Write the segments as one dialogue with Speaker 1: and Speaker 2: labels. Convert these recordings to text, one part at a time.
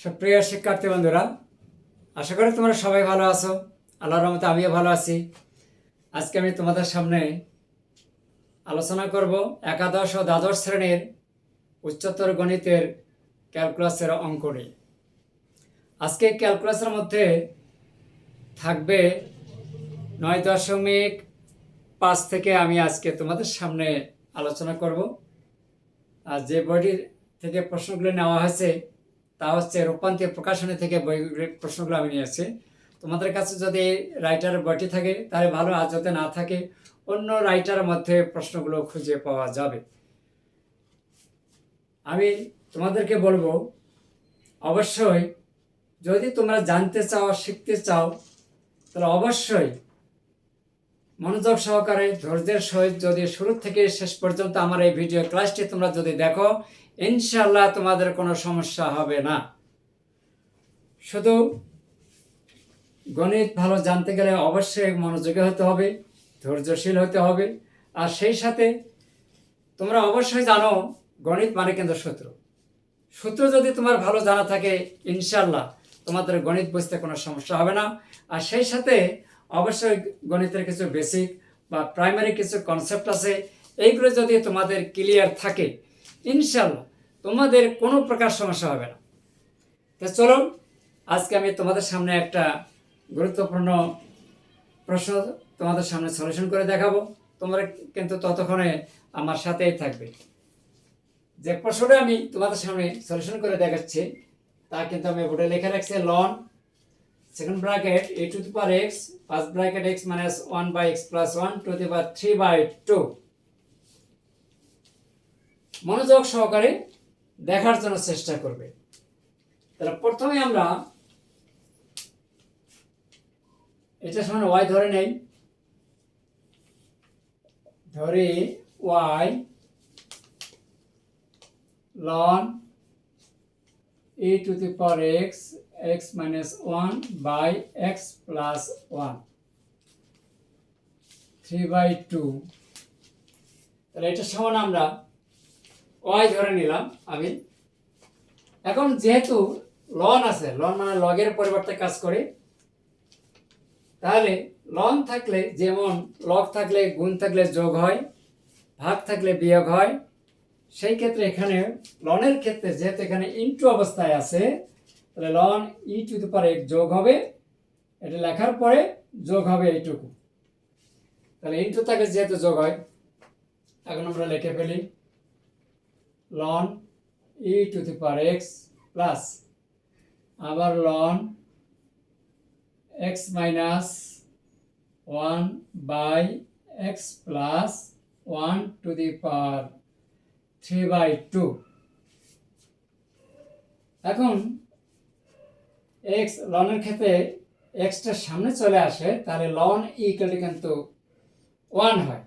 Speaker 1: সুপ্রিয় শিক্ষার্থী বন্ধুরা, আশা করি তোমরা সবাই ভালো আছো। আল্লাহর রহমতে আমিও ভালো আছি। আজকে আমি তোমাদের সামনে আলোচনা করব একাদশ ও দ্বাদশ শ্রেণির উচ্চতর গণিতের ক্যালকুলাসের অঙ্ক নিয়ে। আজকে ক্যালকুলাসের মধ্যে থাকবে নয় দশমিক পাঁচ থেকে আমি আজকে তোমাদের সামনে আলোচনা করব। আর যে বইটির থেকে প্রশ্নগুলো নেওয়া হয়েছে তা হচ্ছে রূপান্তর প্রকাশনী থেকে বই প্রশ্নগুলো আমি নিয়েছি তোমাদের কাছে যদি রাইটারের বইটি থাকে, তাহলে ভালো, আর যদি না থাকে, অন্য রাইটারের মধ্যে প্রশ্নগুলো খুঁজে পাওয়া যাবে। আমি তোমাদেরকে বলব, অবশ্যই যদি তোমরা জানতে চাও, শিখতে চাও, তাহলে অবশ্যই মনোযোগ সহকারে ধৈর্যের সহিত যদি শুরু থেকে শেষ পর্যন্ত আমার এই ভিডিও ক্লাসটি তোমরা যদি দেখো ইনশাল্লাহ তোমাদের কোনো সমস্যা হবে না। শুধু গণিত ভালো জানতে গেলে অবশ্যই মনোযোগী হতে হবে, ধৈর্যশীল হতে হবে। আর সেই সাথে তোমরা অবশ্যই জানো, গণিত মানে কিন্তু সূত্র। সূত্র যদি তোমার ভালো জানা থাকে ইনশাল্লাহ তোমাদের গণিত বুঝতে কোনো সমস্যা হবে না। আর সেই সাথে অবশ্যই গণিতের কিছু বেসিক বা প্রাইমারি কিছু কনসেপ্ট আছে, এইগুলো যদি তোমাদের ক্লিয়ার থাকে ইনশাল্লাহ তোমাদের কোনো প্রকার সমস্যা হবে না। তো চলো আজকে আমি তোমাদের সামনে একটা গুরুত্বপূর্ণ প্রশ্ন তোমাদের সামনে সলিউশন করে দেখাবো। তোমরা কিন্তু ততক্ষণে আমার সাথেই থাকবে। যে প্রশ্নটা আমি তোমাদের সামনে সলিউশন করে দেখাচ্ছি, তা কিন্তু আমি বোর্ডে লেখা রাখছি ln second bracket a to the power x first bracket x minus one by x plus one to the power three by two মনোযোগ সহকারে দেখার জন্য চেষ্টা করবে। তাহলে প্রথমে আমরা এটা সমান ওয়াই ধরে নেই। ধরে y ln e to the power x x minus 1 by x plus 1 3 by 2 তাহলে এটা সমান আমরা y ধরে নিলাম আমি এখন যেহেতু লন আছে লন মানে লগের পরিবর্তে কাজ করে, তাহলে লন থাকলে যেমন লগ থাকলে গুণ থাকলে যোগ হয়, ভাগ থাকলে বিয়োগ হয়, সেই ক্ষেত্রে এখানে লনের ক্ষেত্রে যেহেতু এখানে ইনটু অবস্থায় আছে, তাহলে লন ই টু দি পারে যোগ হবে, এটা লেখার পরে যোগ হবে এইটুকু। তাহলে ইনটু থাকে যেহেতু যোগ হয়, এখন আমরা লিখে ফেলি। Ln e to the power x plus আবার ln x minus one by x plus one to the power three by two এখন এক্স লনের ক্ষেত্রে এক্সটা সামনে চলে আসে, তাহলে লন ইকুয়াল কিন্তু ওয়ান হয়।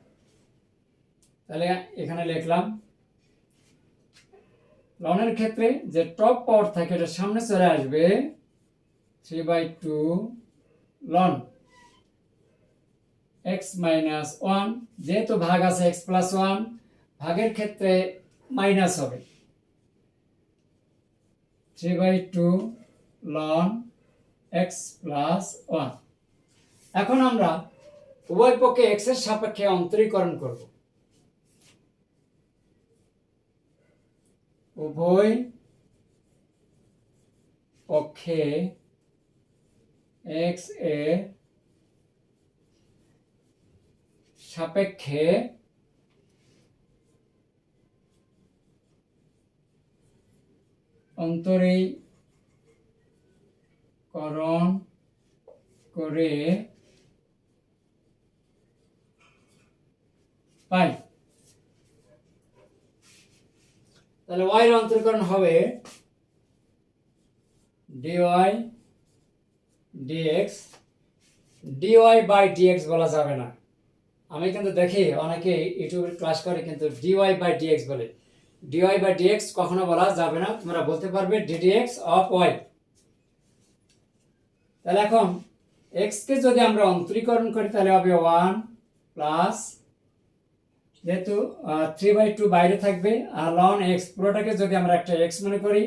Speaker 1: তাহলে এখানে লিখলাম লনের ক্ষেত্রে যে টপ পাওয়ার থাকে এটা সামনে চলে আসবে three by two ln x minus one যেহেতু ভাগ আছে এক্স প্লাস ওয়ান ভাগের ক্ষেত্রে মাইনাস হবে। Three by two ln x plus one এখন আমরা উভয় পক্ষে এক্সের সাপেক্ষে অন্তরীকরণ করব। উভয় পক্ষে এক্সের সাপেক্ষে অন্তরীকরণ করে পাই। তাহলে এর অন্তরীকরণ হবে dy dx, dy by dx বলা যাবে না। আমি কিন্তু দেখি অনেকে ইউটিউবে ক্লাস করে কিন্তু dy বাই dx বলে। dy বাই dx কখনো বলা যাবে না, তোমরা বলতে পারবে ddx অফ ওয়াই তাহলে এখন x কে যদি আমরা অন্তরীকরণ করি, তাহলে হবে ওয়ান প্লাস যেহেতু থ্রি বাই টু বাইরে থাকবে, আর লন এক্স পুরোটাকে যদি আমরা একটা এক্স মনে করি,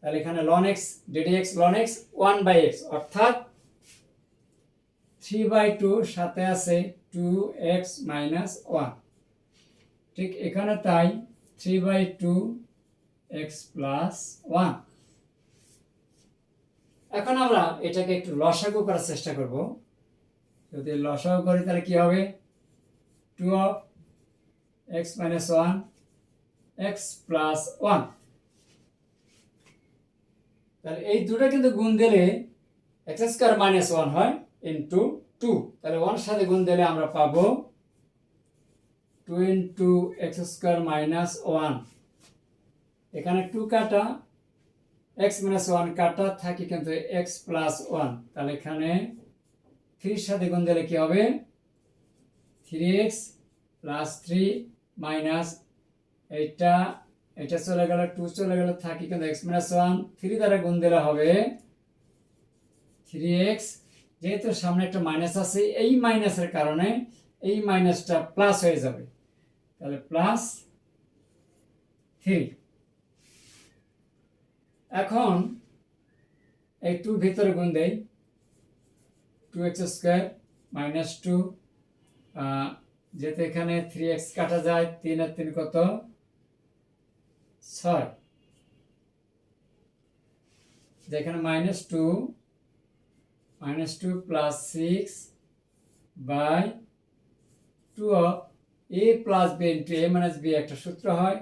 Speaker 1: তাহলে এখানে ln x d d x ln x one by x অর্থাৎ থ্রি বাই টু সাথে আছে টু এক্স মাইনাস ওয়ান ঠিক এখানে তাই three by two x plus one এখন আমরা এটাকে একটু লসাগু করার চেষ্টা করব। যদি লসাগু করি তাহলে কি হবে? Two of x minus one x plus one তাহলে এই দুটো কিন্তু গুণ দিলে এক্স স্কোয়ার মাইনাস ওয়ান হয় ইন্টু টু তাহলে ওয়ান সাথে গুণ দিলে আমরা পাবো two into x square minus one এখানে টু কাটা এক্স মাইনাস ওয়ান কাটা, থাকে কিন্তু এক্স প্লাস ওয়ান তাহলে এখানে থ্রির সাথে গুণ দিলে কি হবে? Three x plus three minus এইটা এটা চলে গেল টু চলে গেল, থাকি কিন্তু এক্স মাইনাস ওয়ান থ্রি দ্বারা গুণ দিলে হবে থ্রি এক্স যেহেতু সামনে একটা মাইনাস আছে, এই মাইনাসের কারণে এই মাইনাসটা প্লাস হয়ে যাবে। তাহলে প্লাস থ্রি এখন এই টু ভিতরে গুণ দেই two x square minus two যেহেতু এখানে থ্রি এক্স কাটা যায়, তিন আর তিন কত? ছয়। যেখানে minus two minus two plus six by two of a plus b into a minus b একটা সূত্র হয়,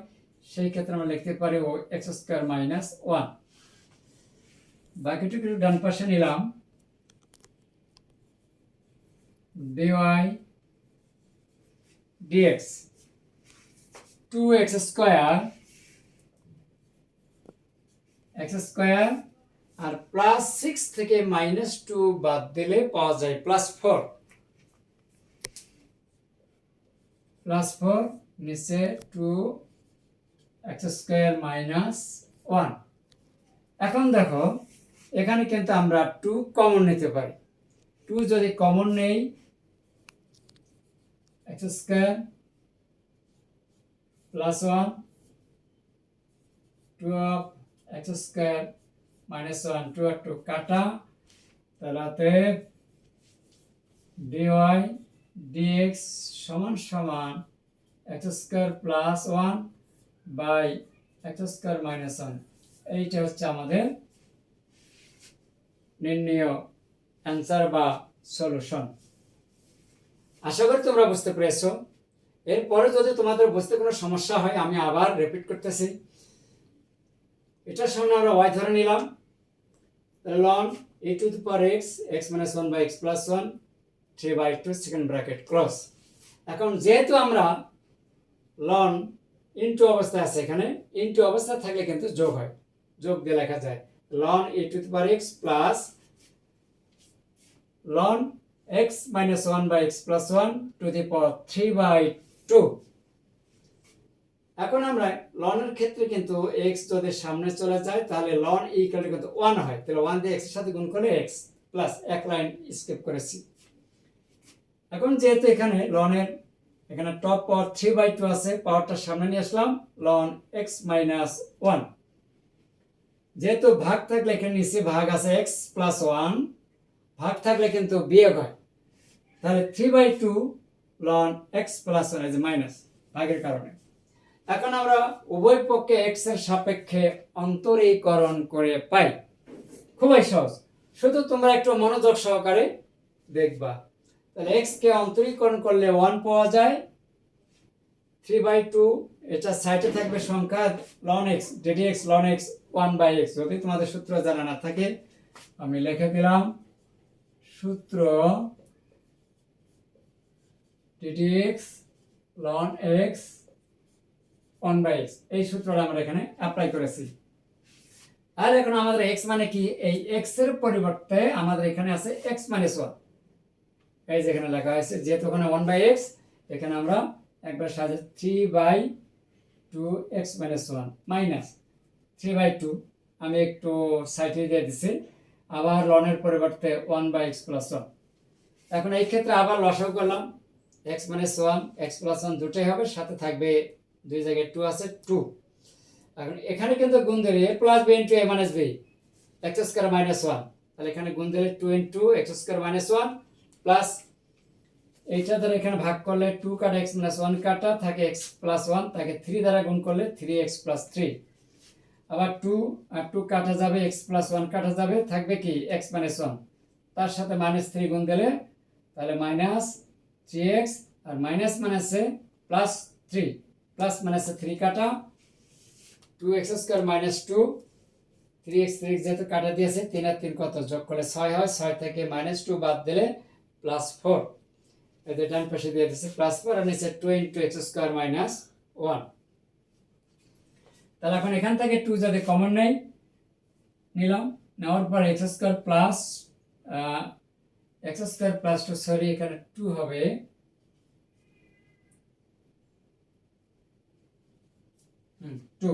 Speaker 1: সেই ক্ষেত্রে আমরা লিখতে পারি ও এক্স স্কোয়ার মাইনাস ওয়ান বাকিটুকু ডান পাশে নিলাম d y d x two x square x square আর প্লাস সিক্স থেকে মাইনাস টু বাদ দিলে পাওয়া যায় প্লাস ফোর প্লাস ফোর নিচে two x square minus one এখন দেখো, এখানে কিন্তু আমরা টু কমন নিতে পারি। টু যদি কমন নেই x square plus one two of x square minus one two R two কাটা তাহলে ডিওয়াই ডিএক্স সমান সমান x square plus one by x square minus one এইটা হচ্ছে আমাদের নির্ণয় অ্যান্সার বা সলিউশন আশা করি তোমরা বুঝতে পেরেছ। এরপরে যদি তোমাদের বুঝতে কোনো সমস্যা হয়, আমি আবার রিপিট করতেছি। এটার সামনে আমরা ওয়াই ধরে নিলাম। Ln a to the power x x minus one by x plus one three by two second bracket cross এখন যেহেতু আমরা লন ইনটু অবস্থা আছে এখানে ইনটু অবস্থা থাকলে কিন্তু যোগ হয়। যোগ দিয়ে লেখা যায় ln a to the power x plus ln x minus one by x plus one to the power three by two এখন আমরা লনের ক্ষেত্রে কিন্তু এক্স যদি সামনে চলে যায়, তাহলে লন ইকুয়াল কিন্তু ওয়ান হয়। তাহলে ওয়ান দিয়ে x এক্সের সাথে গুণ করলে এক্স প্লাস এক লাইন স্কিপ করেছি। এখন যেহেতু এখানে লনের এখানে top power three by two আছে পাওয়ারটা সামনে নিয়ে আসলাম লন এক্স মাইনাস ওয়ান যেহেতু ভাগ থাকলে এখানে নিচে ভাগ আছে এক্স প্লাস ওয়ান ভাগ থাকলে কিন্তু বিয়োগ হয়। তাহলে three by two ln x plus one is minus ভাগের কারণে। এখন আমরা উভয় পক্ষে এক্সের সাপেক্ষে অন্তরীকরণ করে পাই। খুবই সহজ। শুধু তোমরা একটু মনোযোগ সহকারে দেখবা। তাহলে এক্স কে অন্তরীকরণ করলে ওয়ান পাওয়া যায়। থ্রি বাই টু এটা সাইডে থাকবে সংখ্যা ln x d d x ln x one by x যদি তোমাদের সূত্র জানা না থাকে, আমি লিখে দিলাম, সূত্র d d x ln x one by x এই সূত্রটা আমরা এখানে অ্যাপ্লাই করেছি। আর এখন আমাদের এক্স মানে কি? এই এক্সের পরিবর্তে আমাদের এখানে আছে এক্স মাইনাস ওয়ান এই যেখানে লেখা হয়েছে, যেহেতু ওখানে ওয়ান বাই এক্স এখানে আমরা একবার সাজে three by two x minus one minus three by two আমি একটু সাইডে দিয়ে দিছি, আবার লনের পরিবর্তে one by x plus one এখন এই ক্ষেত্রে আবার লসাগু করলাম। X minus one, x plus one দুটোই হবে, সাথে থাকবে দুই জায়গায় টু আছে, টু। এখন এখানে কিন্তু গুণ দিলে a plus b into a minus b x square minus one তাহলে এখানে গুণ দিলে two into x square minus one plus এইটা দ্বারা এখানে ভাগ করলে টু কাটা এক্স মাইনাস ওয়ান কাটা, থাকে এক্স প্লাস ওয়ান তাকে থ্রি দ্বারা গুণ করলে থ্রি এক্স প্লাস থ্রি আবার টু আর টু কাটা যাবে এক্স প্লাস ওয়ান কাটা যাবে, থাকবে কি এক্স মাইনাস ওয়ান তার সাথে মাইনাস থ্রি গুণ দিলে তাহলে মাইনাস থ্রি এক্স আর মাইনাস মাইনাসে প্লাস থ্রি প্লাস মাইনাসে থ্রি কাটা। Two x square minus two three x three যেহেতু কাটা দিয়েছে, তিন আর তিন কত? যোগ করলে ছয় হয়। ছয় থেকে মাইনাস টু বাদ দিলে প্লাস ফোর এদের ডান পাশে দিয়ে দিচ্ছে। প্লাস ফোর আর নিচে two into x square minus one তাহলে এখন এখান থেকে টু যদি কমন নেই, নিলাম। নেওয়ার পর x square plus x square plus two, sorry, এখানে টু হবে। টু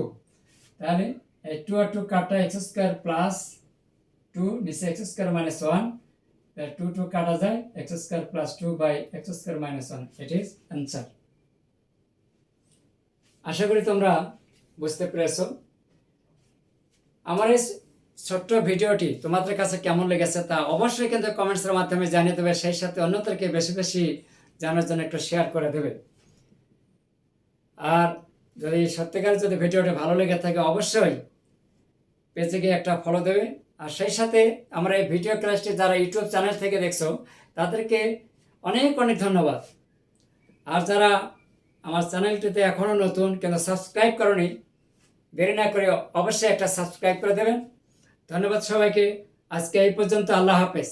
Speaker 1: তাহলে এই টু আর টু কাটা এক্স স্কোয়ার প্লাস টু নিচে x square minus one two two কাটা যায় x square plus two by x square minus one it is answer আশা করি তোমরা বুঝতে পেরেছ। আমার এই ছোট্ট ভিডিওটি তোমাদের কাছে কেমন লেগেছে তা অবশ্যই কিন্তু কমেন্টসের মাধ্যমে জানিয়ে দেবে, সেই সাথে অন্যদেরকে বেশি বেশি জানার জন্য একটু শেয়ার করে দেবে। আর যদি সত্যিকার যদি ভিডিওটি ভালো লেগে থাকে, অবশ্যই পেজে গিয়ে একটা ফলো দেবে। আর সেই সাথে আমরা এই ভিডিও ক্লাসটি যারা ইউটিউব চ্যানেল থেকে দেখছ, তাদেরকে অনেক অনেক ধন্যবাদ। আর যারা আমার চ্যানেলটিতে এখনও নতুন, কিন্তু সাবস্ক্রাইব করনি, দেরি না করে অবশ্যই একটা সাবস্ক্রাইব করে দেবেন। ধন্যবাদ সবাইকে। আজকে এই পর্যন্ত আল্লাহ হাফেজ।